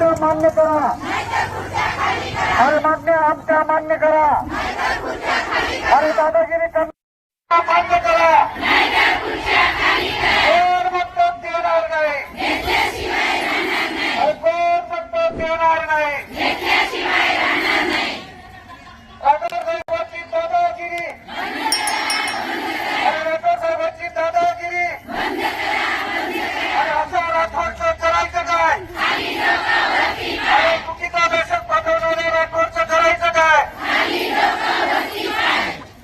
आमच्या मान्य करा. अरे मागण्या आमच्या मान्य करा. अरे दादागिरी करणार मान्य करा कोण मतदान देणार नाही अरे कोण मतदान देणार नाही राजासाहेबांची दादागिरी अरे राजासाहेबांची दादागिरी अरे असं राठोडचं करायचं काय अरे चुकीचा दहशत पाठवणाऱ्या राठोडचं करायचं काय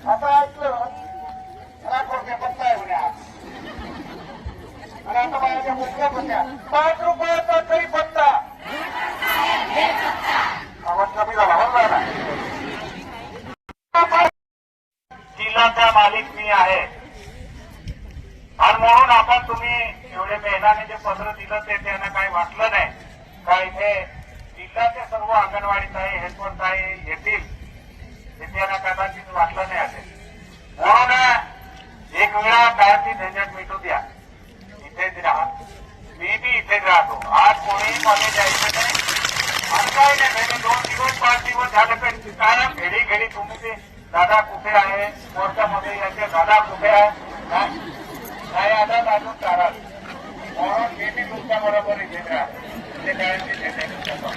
असं ऐकलं राठोडचे पत्ता आहे म्हणे आज. आणि आता माझ्या होत्या पाच रुपयाचा तरी पत्ता. आवाज कमी झाला हो झाला. जिल्ह्याचा मालिक मी आहे. आणि म्हणून आपण तुम्ही एवढे मेहनाने जे पत्र दिलं ते त्यांना काही वाटलं नाही. का इथे जिल्ह्याचे सर्व अंगणवाडी ताई हेल्पर ताई येतील ते त्यांना कदाचित वाटलं नाही असेल. म्हणून एक वेळा काय ती मी बी इथेच राहतो आज कोणीही मध्ये जायचं नाही आज काय नाही म्हणजे दोन दिवस पाच दिवस झाले पण कायम घेडी घेडी तुम्ही ते दादा कुठे आहे कोर्टामध्ये याचे दादा कुठे आहे काय? काय आता अजून चारा म्हणून मी बी तुमच्या बरोबर इथे राहतो ते काय ते निर्णय घेतो.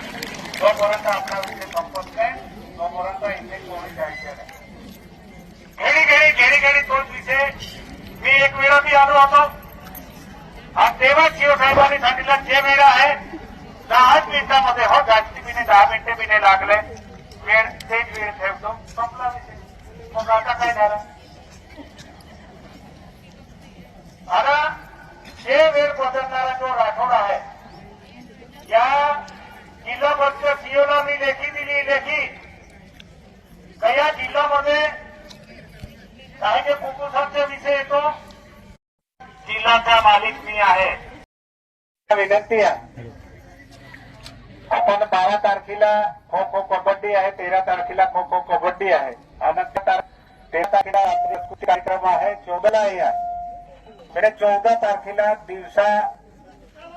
जोपर्यंत आपला विषय संपत नाही तोपर्यंत इथे कोणी जायचं नाही घेडी घेडी घेडी घेडी तोच विषय मी एक वेळा बी आलो होतो हा तेव्हा शिवसाहेबांनी सांगितलं जे वेळ आहे दहाच मिनिटामध्ये हो जास्ती मी दहा मिनिटे मी नाही लागले. वेळ तेच वेळ ठेवतो. संपला विषय. मग आता काय झालं? आता जे वेळ बदलणारा जो राठोड आहे या जिल्हाभरच्या सीओला मी लेखी दिली लेखी. का या जिल्ह्यामध्ये काही जे फुफ्फुसाचा विषय येतो. जिल्ह्याचा मालिक मी आहे. विनंती आहे. आपण बारा तारखेला खो खो कबड्डी आहे तेरा तारखेला खो खो कबड्डी आहे. अनंत तेरा तारखेला सांस्कृतिक कार्यक्रम आहे चौदाला आहे. म्हणजे चौदा तारखेला दिवसा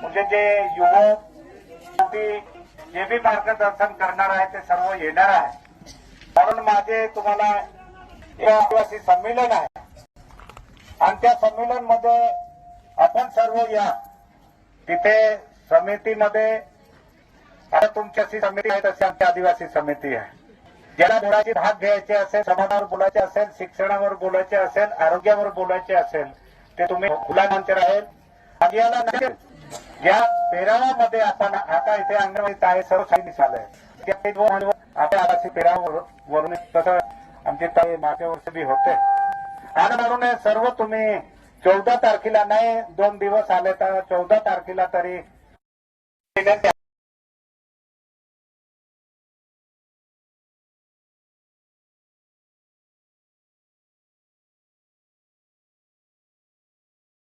म्हणजे जे युवक जे बी मार्गदर्शन करणार आहे ते सर्व येणार आहे. म्हणून माझे तुम्हाला एक आदिवासी संमेलन आहे. आणि त्या संमेलनमध्ये सर्व या तिथे समितीमध्ये आता तुमच्याशी समिती आहे तशी आमची आदिवासी समिती आहे. ज्याला बोलायची भाग घ्यायचे असेल समाजावर बोलायचे असेल शिक्षणावर बोलायचे असेल आरोग्यावर बोलायचे असेल ते तुम्ही खुला मंच राहील आदियाला नाही या पेरावामध्ये आपण आता इथे अंगणवाडीत आहे सर्व काही निघालंय आपल्या आदिवासी पेरावर वरून तसं आमचे काही मागच्या वर्ष बी होते. आणि म्हणून सर्व तुम्ही चौदा तारखेला नाही दोन दिवस आले तर चौदा तारखेला तरी विनंती